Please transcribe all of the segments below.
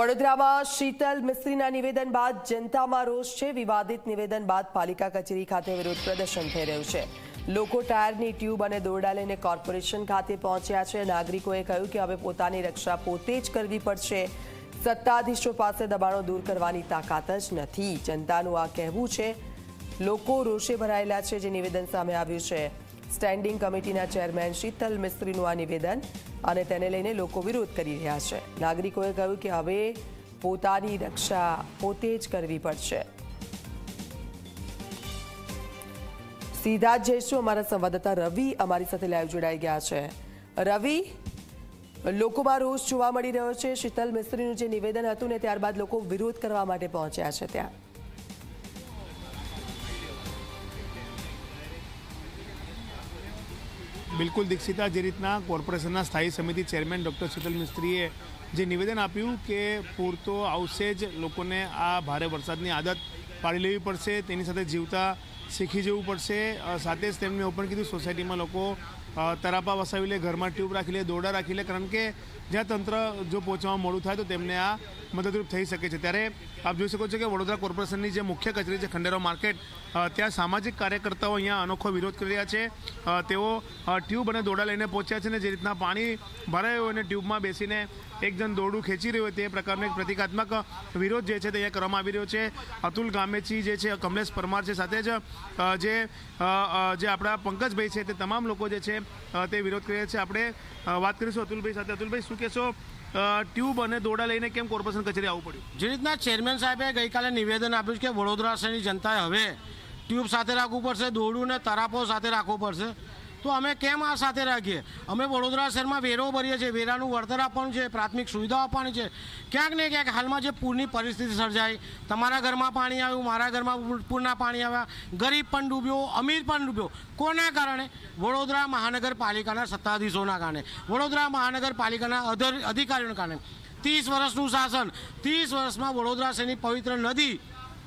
વડોદરામાં શીતલ મિસ્ત્રીના નિવેદન બાદ જનતામાં રોષ છે. વિવાદિત નિવેદન બાદ પાલિકા કચેરી ખાતે વિરોધ પ્રદર્શન થઈ રહ્યું છે. લોકો ટાયરની ટ્યુબ અને દોરડા લઈને કોર્પોરેશન ખાતે પહોંચ્યા છે. નાગરિકોએ કહ્યું કે હવે પોતાની રક્ષા પોતે જ કરવી પડશે. સત્તાધીશો પાસે દબાણો દૂર કરવાની તાકાત જ નથી. જનતાનું આ કહેવું છે. લોકો રોષે ભરાયેલા છે, જે નિવેદન સામે આવ્યું છે. સ્ટેન્ડિંગ કમિટીના ચેરમેન શીતલ મિસ્ત્રીનું આ નિવેદન અને તેને લઈને લોકો વિરોધ કરી રહ્યા છે. નાગરિકોએ કહ્યું કે હવે પોતાની રક્ષા પોતે જ કરવી પડશે. સીધા જ જઈશું અમારા સંવાદદાતા રવિ અમારી સાથે લાઈવ જોડાઈ ગયા છે. રવિ, લોકોમાં રોષ જોવા મળી રહ્યો છે. શીતલ મિસ્ત્રીનું જે નિવેદન હતું ને ત્યારબાદ લોકો વિરોધ કરવા માટે પહોંચ્યા છે ત્યાં. બિલકુલ દીક્ષિતા, જે રીતના કોર્પોરેશનના સ્થાયી સમિતિ ચેરમેન ડૉક્ટર શીતલ મિસ્ત્રીએ જે નિવેદન આપ્યું કે પૂરતો આવશે જ લોકોને આ ભારે વરસાદની આદત પાડી લેવી પડશે, તેની સાથે જીવતા શીખી જવું પડશે. સાથે જ તેમને ઓપન કીધું, સોસાયટીમાં લોકો તરાપા વસાવી લે, ઘરમાં ટ્યુબ રાખી લે, દોરડા રાખી લે, કારણ કે જ્યાં તંત્ર જો પહોંચવામાં મોડું થાય તો તેમને આ મદદરૂપ થઈ શકે છે. ત્યારે આપ જોઈ શકો છો કે વડોદરા કોર્પોરેશનની જે મુખ્ય કચેરી છે, ખંડેરાવ માર્કેટ ત્યાં સામાજિક કાર્યકર્તાઓ અહીંયા અનોખો વિરોધ કરી રહ્યા છે. તેઓ ટ્યુબ અને દોરડા લઈને પહોંચ્યા છે ને જે રીતના પાણી ભરાયું અને ટ્યુબમાં બેસીને એક જણ દોરડું ખેંચી રહ્યું હોય તે પ્રકારનો એક પ્રતિકાત્મક વિરોધ જે છે તે અહીંયા કરવામાં આવી રહ્યો છે. અતુલ ગામેચી જે છે, કમલેશ પરમાર છે સાથે જ જે જે આપણા પંકજભાઈ છે તે તમામ લોકો જે છે તે વિરોધ કરી રહ્યા છે. આપણે વાત કરીશું અતુલભાઈ સાથે. અતુલભાઈ, શું કહેશો? ટ્યુબ અને દોડા લઈને કેમ કોર્પોરેશન કચેરી આવવું પડ્યું? જે રીતના ચેરમેન સાહેબે ગઈકાલે નિવેદન આપ્યું છે કે વડોદરા શહેરની જનતાએ હવે ટ્યુબ સાથે રાખવું પડશે દોરડું ને તરાપો સાથે રાખવું પડશે. તો અમે કેમ આ સાથે રાખીએ? અમે વડોદરા શહેરમાં વેરો ભરીએ છીએ. વેરાનું વળતર આપવાનું છે, પ્રાથમિક સુવિધાઓ આપવાની છે. ક્યાંક ને ક્યાંક હાલમાં જે પૂરની પરિસ્થિતિ સર્જાઈ, તમારા ઘરમાં પાણી આવ્યું, મારા ઘરમાં પૂરના પાણી આવ્યા, ગરીબ પણ ડૂબ્યો, અમીર પણ ડૂબ્યો. કોના કારણે? વડોદરા મહાનગરપાલિકાના સત્તાધીશોના કારણે. વડોદરા મહાનગરપાલિકાના અધર, અધિકારીઓના કારણે. ત્રીસ વર્ષનું શાસન. ત્રીસ વર્ષમાં વડોદરા શહેરની પવિત્ર નદી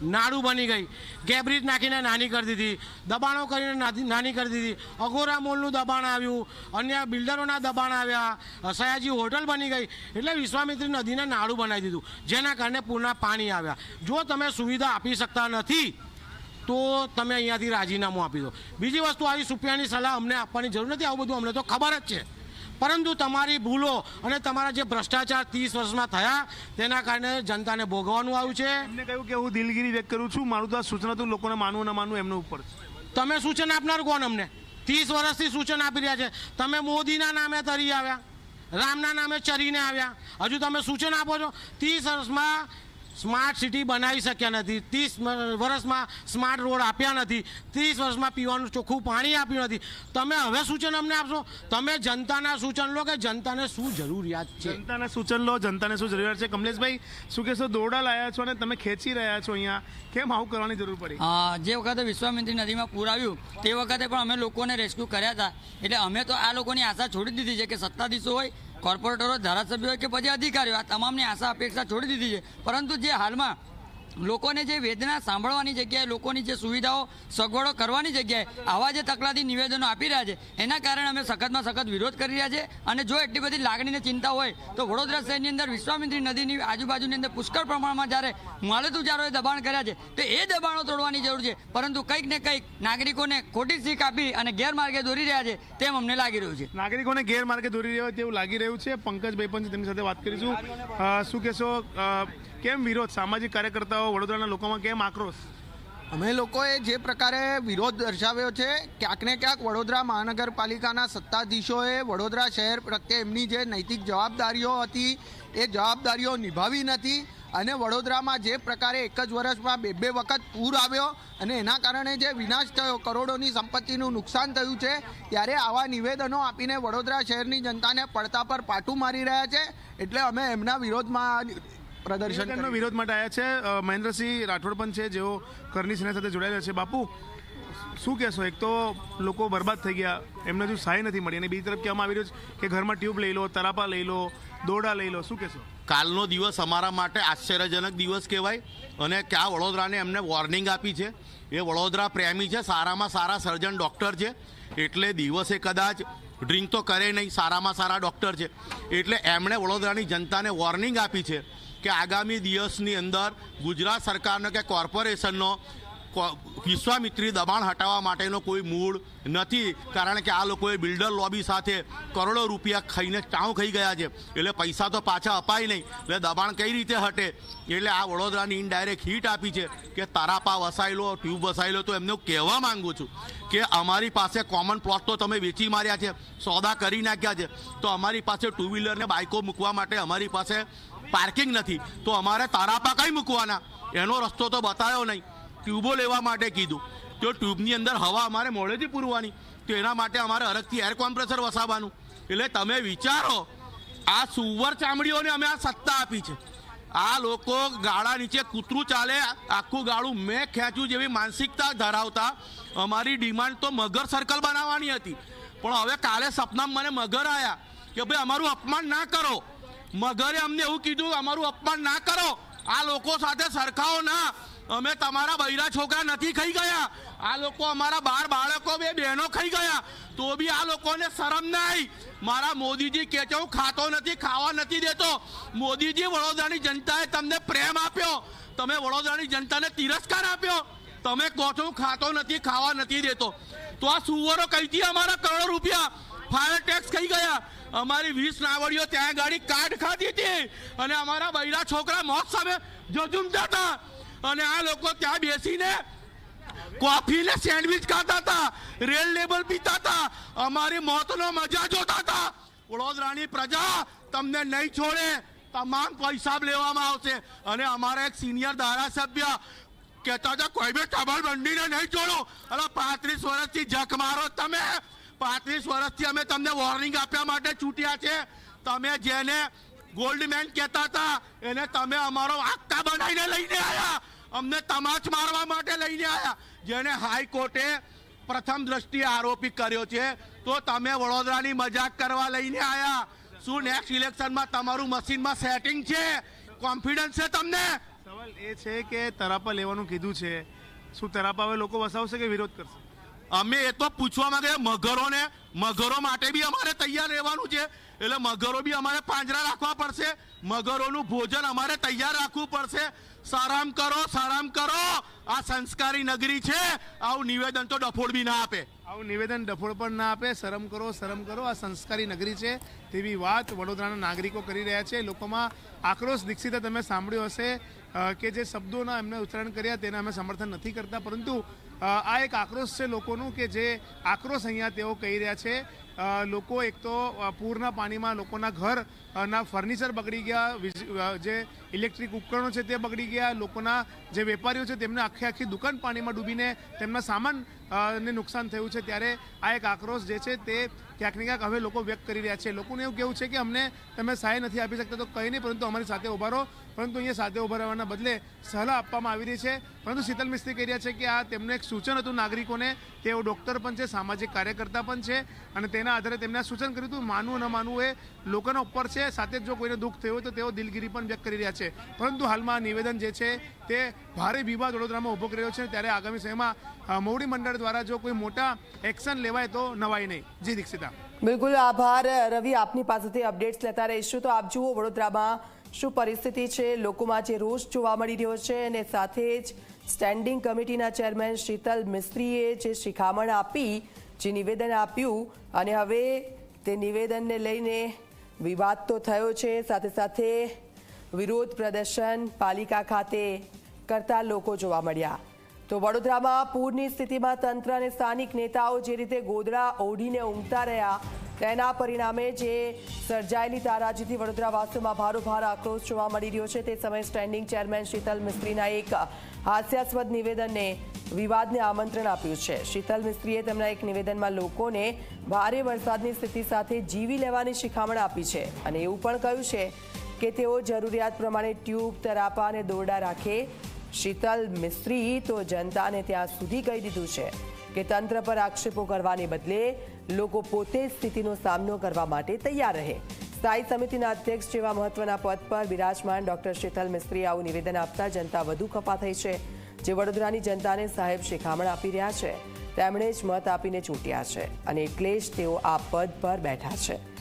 નાડું બની ગઈ. ગેબ્રિજ નાખીને નાની કરી દીધી. દબાણો કરીને નાની- કરી દીધી. અઘોરા મોલનું દબાણ આવ્યું. અન્ય બિલ્ડરોના દબાણ આવ્યા. સયાજી હોટલ બની ગઈ. એટલે વિશ્વામિત્રી નદીને નાડું બનાવી દીધું. જેના કારણે પૂરના પાણી આવ્યા. જો તમે સુવિધા આપી શકતા નથી, તો તમે અહીંયાથી રાજીનામું આપી દો. બીજી વસ્તુ, આવી સુપિયાની સલાહ અમને આપવાની જરૂર નથી. આવું બધું અમને તો ખબર જ છે. પરંતુ તમારી ભૂલો અને તમારા જે ભ્રષ્ટાચાર ત્રીસ વર્ષમાં થયા તેના કારણે જનતાને ભોગવવાનું આવ્યું છે. એમને કહ્યું કે હું દિલગીરી વ્યક્ત કરું છું. મારું તો આ સૂચના તો લોકોને માનવું ન માનવું એમનું ઉપર તમે સૂચન આપનાર કોણ અમને? ત્રીસ વર્ષથી સૂચન આપી રહ્યા છે. તમે મોદીના નામે તરી આવ્યા રામના નામે ચરીને આવ્યા. હજુ તમે સૂચન આપો છો. ત્રીસ વર્ષમાં સ્માર્ટ સિટી બનાવી શક્યા નથી. ત્રીસ વર્ષમાં સ્માર્ટ રોડ આપ્યા નથી. ત્રીસ વર્ષમાં પીવાનું ચોખ્ખું પાણી આપ્યું નથી. તમે હવે સૂચન અમને આપશો? તમે જનતાના સૂચન લો કે જનતાને શું જરૂરિયાત છે? જનતાને સૂચન લો જનતાને શું જરૂરિયાત છે? કમલેશભાઈ શું કહેશો? દોરડા લાયા છો અને તમે ખેંચી રહ્યા છો અહીંયા. કેમ આવું કરવાની જરૂર પડી? જે વખતે વિશ્વામિત્રી નદીમાં પૂર આવ્યું તે વખતે પણ અમે લોકોને રેસ્ક્યુ કર્યા હતા. એટલે અમે તો આ લોકોની આશા છોડી દીધી છે કે સત્તાધીશો હોય કોર્પોરેટરો ધારાસભ્યો કે પછી અધિકારીઓ, આ તમામની આશા, અપેક્ષા છોડી દીધી છે. પરંતુ જે હાલમાં લોકોને જે વેદના સાંભળવાની જગ્યાએ, લોકોની જે સુવિધાઓ સગવડો કરવાની જગ્યાએ આવા જે તકલાદી નિવેદનો આપી રહ્યા છે, એના કારણે અમે સખતમાં સખત વિરોધ કરી રહ્યા છે. અને જો એટલી બધી લાગણીને ચિંતા હોય, તો વડોદરા શહેરની અંદર વિશ્વામિત્રી નદીની આજુબાજુની અંદર પુષ્કળ પ્રમાણમાં જ્યારે માલતુજારોએ દબાણ કર્યા છે, તો એ દબાણો તોડવાની જરૂર છે. પરંતુ કંઈક ને કંઈક નાગરિકોને ખોટી શીખ આપી અને ગેરમાર્ગે દોરી રહ્યા છે, તેમ અમને લાગી રહ્યું છે. નાગરિકોને ગેરમાર્ગે દોરી રહ્યા હોય તેવું લાગી રહ્યું છે. પંકજભાઈ પણ તેમની સાથે વાત કરીશું. શું કહેશો? કેમ વિરોધ? સામાજિક કાર્યકર્તાઓ વડોદરાના લોકોમાં કેમ આક્રોશ? અમે લોકોએ જે પ્રકારે વિરોધ દર્શાવ્યો છે, ક્યાંક ને ક્યાંક વડોદરા મહાનગરપાલિકાના સત્તાધીશોએ વડોદરા શહેર પ્રત્યે એમની જે નૈતિક જવાબદારીઓ હતી, એ જવાબદારીઓ નિભાવી નથી અને વડોદરામાં જે પ્રકારે એક જ વર્ષમાં બે બે વખત પૂર આવ્યો અને એના કારણે જે વિનાશ થયો, કરોડોની સંપત્તિનું નુકસાન થયું છે, ત્યારે આવા નિવેદનો આપીને વડોદરા શહેરની જનતાને પડતા પર પાટું મારી રહ્યા છે, એટલે અમે એમના વિરોધમાં પ્રદર્શન નિવેદનનો વિરોધ માટે આવ્યા છે. મહેન્દ્રસિંહ રાઠોડ પણ છે જેઓ કરની સેના સાથે જોડાયેલા છે. બાપુ શું કહેશો? એક તો લોકો બરબાદ થઈ ગયા. એમને હજુ સહાય નથી મળી. અને બીજી તરફ કહેવામાં આવી રહ્યું છે કે ઘરમાં ટ્યુબ લઈ લો તરાપા લઈ લો દોરડા લઈ લો. શું કહેશો? કાલનો દિવસ અમારા માટે આશ્ચર્યજનક દિવસ કહેવાય. અને ક્યાં વડોદરાને એમને વોર્નિંગ આપી છે. એ વડોદરા પ્રેમી છે સારામાં સારા સર્જન ડૉક્ટર છે. એટલે દિવસે કદાચ ડ્રિંક તો કરે નહીં સારામાં સારા ડૉક્ટર છે. એટલે એમણે વડોદરાની જનતાને વોર્નિંગ આપી છે કે આગામી દિવસની અંદર ગુજરાત સરકારનો કે કોર્પોરેશનનો વિશ્વામિત્રી દબાણ હટાવવા માટેનો કોઈ મૂળ નથી. કારણ કે આ લોકોએ બિલ્ડર લોબી સાથે કરોડો રૂપિયા ખાઈને ચાઉ ખાઈ ગયા છે. એટલે પૈસા તો પાછા અપાય નહીં. એટલે દબાણ કઈ રીતે હટે? એટલે આ વડોદરાની ઇનડાયરેક્ટ હીટ આપી છે કે તારાપા વસાયેલો ટ્યુબ વસાયેલો તો એમને કહેવા માંગુ છું કે અમારી પાસે કોમન પ્લોટ તો તમે વેચી માર્યા છે, સોદા કરી નાખ્યા છે. તો અમારી પાસે ટુ વ્હીલર ને બાઇકો મૂકવા માટે અમારી પાસે પાર્કિંગ નથી. તો અમારે તારાપા કઈ મૂકવાના? એનો રસ્તો તો બતાવ્યો નહીં. ટ્યુબો લેવા માટે કીધું. તો ટ્યુબની અંદર હવા અમારે મોડેથી પૂરવાની. તો એના માટે અમારે અલગથી એર કોમ્પ્રેસર વસાવવાનું. એટલે તમે વિચારો, આ સુવર ચામડીઓને અમે આ સત્તા આપી છે. આ લોકો ગાળા નીચે કૂતરું ચાલે, આખું ગાળું મેં ખેંચ્યું જેવી માનસિકતા ધરાવતા. અમારી ડિમાન્ડ તો મગર સર્કલ બનાવવાની હતી. પણ હવે કાલે સપનામાં મને મગર આવ્યા કે ભાઈ, અમારું અપમાન ના કરો. મગરે અમને એવું કીધું, અમારું અપમાન ના કરો. આ લોકો સાથે સરખાઓ ના. અમે તમારા બૈરા છોકરા નથી ખાઈ ગયા. આ લોકો અમારા બાર બાળકો, બે બહેનો ખાઈ ગયા. તો બી આ લોકોને શરમ ના આવી મારા મોદીજી કે છે, હું ખાતો નથી, ખાવા નથી દેતો. મોદીજી, વડોદરાની જનતાએ તમને પ્રેમ આપ્યો. તમે વડોદરાની જનતાને તિરસ્કાર આપ્યો. તમે કહો છો, હું ખાતો નથી, ખાવા નથી દેતો. તો આ સુવરો કહીથી અમારા કરોડો રૂપિયા. ફાયર ટેક્સ ખાઈ ગયા. અમારી વીસ નાવડીઓ ત્યાં ગાડી કાઢ ખાધી હતી. અને અમારા બૈરા છોકરા મોત સામે જજુમતા હતા અને આ લોકો ત્યાં બેસીને કોફી ને સેન્ડવિચ ખાતા હતા. રેલ લેબલ પીતા હતા. અમારી મોતનો મજા જોતા હતા. વડોદરાની પ્રજા તમને નહીં છોડે. તમામ પૈસા લેવામાં આવશે. અને અમારા એક સિનિયર ધારાસભ્ય કહેતા હતા, કોઈ બી ટબલ બંડીને નહીં છોડો. અરે પાંત્રીસ વર્ષથી જખ મારો તમે. પાંત્રીસ વર્ષથી અમે તમને વોર્નિંગ આપ્યા માટે છૂટ્યા છે. તમે જેને ગોલ્ડ મેન કહેતા હતા, એને તમે અમારો આક્કા બનાવીને લઈને આવ્યા અમને તમાચ મારવા માટે લઈને આવ્યા જેને હાઈકોર્ટે પ્રથમ દ્રષ્ટિએ આરોપી કર્યો છે. તો તમે વડોદરાની મજાક કરવા લઈને આવ્યા શું નેક્સ્ટ ઇલેક્શનમાં તમારું મશીનમાં સેટિંગ છે? કોન્ફિડન્સ છે તમને? સવાલ એ છે કે તરાપા લેવાનું કીધું છે. શું તરાપા હવે લોકો વસાવશે કે વિરોધ કરશે? અમે એ તો પૂછવા માંગે મગરોને, મગરો માટે બી અમારે તૈયાર રહેવાનું છે. એટલે મગરો બી અમારે પાંજરા રાખવા પડશે. મગરોનું ભોજન અમારે તૈયાર રાખવું પડશે. સારામ કરો સારામ કરો. આ સંસ્કારી નગરી છે. આવું નિવેદન તો ડફોડ બી ના આપે. આવું નિવેદન ડફોડ પણ ના આપે. શરમ કરો શરમ કરો. આ સંસ્કારી નગરી છે તેવી વાત વડોદરાના નાગરિકો કરી રહ્યા છે. લોકોમાં આક્રોશ દીક્ષિતે તમે સાંભળ્યો હશે. કે જે શબ્દોના એમને ઉચ્ચારણ કર્યા તેને અમે સમર્થન નથી કરતા. પરંતુ આ એક આક્રોશ છે લોકોનું કે જે આક્રોશ અહીંયા તેઓ કહી રહ્યા છે. લોકો એક તો પૂરના પાણીમાં લોકોના ઘર ના ફર્નિચર બગડી ગયા જે ઇલેક્ટ્રિક ઉપકરણો છે તે બગડી ગયા, લોકોના જે વેપારીઓ છે તેમને આખી આખી દુકાન પાણીમાં ડૂબીને તેમના સામાન ને નુકસાન થયું છે. ત્યારે આ એક આક્રોશ જે છે તે ક્યાંક ને ક્યાંક હવે લોકો વ્યક્ત કરી રહ્યા છે. લોકોને એવું કેવું છે કે અમને તમે સહાય નથી આપી શકતા, તો કંઈ નહીં, પરંતુ અમારી સાથે ઊભા રહો. પરંતુ અહીંયા સાથે ઊભા રહેવાના બદલે સલાહ આપવામાં આવી રહી છે. પરંતુ શીતલ મિસ્ત્રી કહી રહ્યા છે કે આ તેમનું એક સૂચન હતું નાગરિકોને. તેઓ ડૉક્ટર પણ છે, સામાજિક કાર્યકર્તા પણ છે અને તેના આધારે તેમને સૂચન કર્યું હતું. માનવું ન માનવું એ લોકોના ઉપર છે. સાથે જ કોઈને દુઃખ થયું હોય તો તેઓ દિલગીરી પણ વ્યક્ત કરી રહ્યા છે. પરંતુ હાલમાં આ નિવેદન જે છે તે ભારે વિવાદ વડોદરામાં ઊભો કર્યો છે ત્યારે આગામી સમયમાં મોવડી મંડળ દ્વારા જો કોઈ મોટા એક્શન લેવાય તો નવાઈ નહીં. જી દીક્ષિતા. બિલકુલ આભાર. રવિ, આપની પાસેથી અપડેટ્સ લેતા રહીશું. તો આપ જુઓ વડોદરામાં શું પરિસ્થિતિ છે, લોકોમાં જે રોષ જોવા મળી રહ્યો છે અને સાથે જ સ્ટેન્ડિંગ કમિટીના ચેરમેન શીતલ મિસ્ત્રીએ જે શિખામણ આપી, જે નિવેદન આપ્યું અને હવે તે નિવેદનને લઈને વિવાદ તો થયો છે. સાથે સાથે વિરોધ પ્રદર્શન પાલિકા ખાતે કરતા લોકો જોવા મળ્યા. તો વડોદરામાં પૂરની સ્થિતિમાં તંત્ર અને સ્થાનિક નેતાઓ જે રીતે ગોદડા ઓઢીને ઊંઘતા રહ્યા, તેના પરિણામે જે સર્જાયેલી તારાજીથી વડોદરાવાસીઓમાં ભારોભાર આક્રોશ જોવા મળી રહ્યો છે. તે સમયે સ્ટેન્ડિંગ ચેરમેન શીતલ મિસ્ત્રીના એક હાસ્યાસ્પદ નિવેદનને વિવાદને આમંત્રણ આપ્યું છે. શીતલ મિસ્ત્રીએ તેમના એક નિવેદનમાં લોકોને ભારે વરસાદની સ્થિતિ સાથે જીવી લેવાની શિખામણ આપી છે અને એવું પણ કહ્યું છે કે તેઓ જરૂરિયાત પ્રમાણે ટ્યુબ, તરાપા અને દોરડા રાખે શીતલ, મિસ્ત્રી તો જનતાને ત્યાં સુધી કહી દીધું છે કે તંત્ર પર આક્ષેપો કરવાને બદલે લોકો પોતે સ્થિતિનો સામનો કરવા માટે તૈયાર રહે. સ્થાયી સમિતિના અધ્યક્ષ જેવા મહત્વના પદ પર બિરાજમાન ડોક્ટર શીતલ, મિસ્ત્રી આવું નિવેદન આપતા જનતા વધુ ખપા થઈ છે, જે વડોદરાની જનતાને સાહેબ શિખામણ આપી રહ્યા છે. તેમણે જ મત આપીને ચૂંટ્યા છે અને એટલે જ તેઓ આ પદ પર બેઠા છે.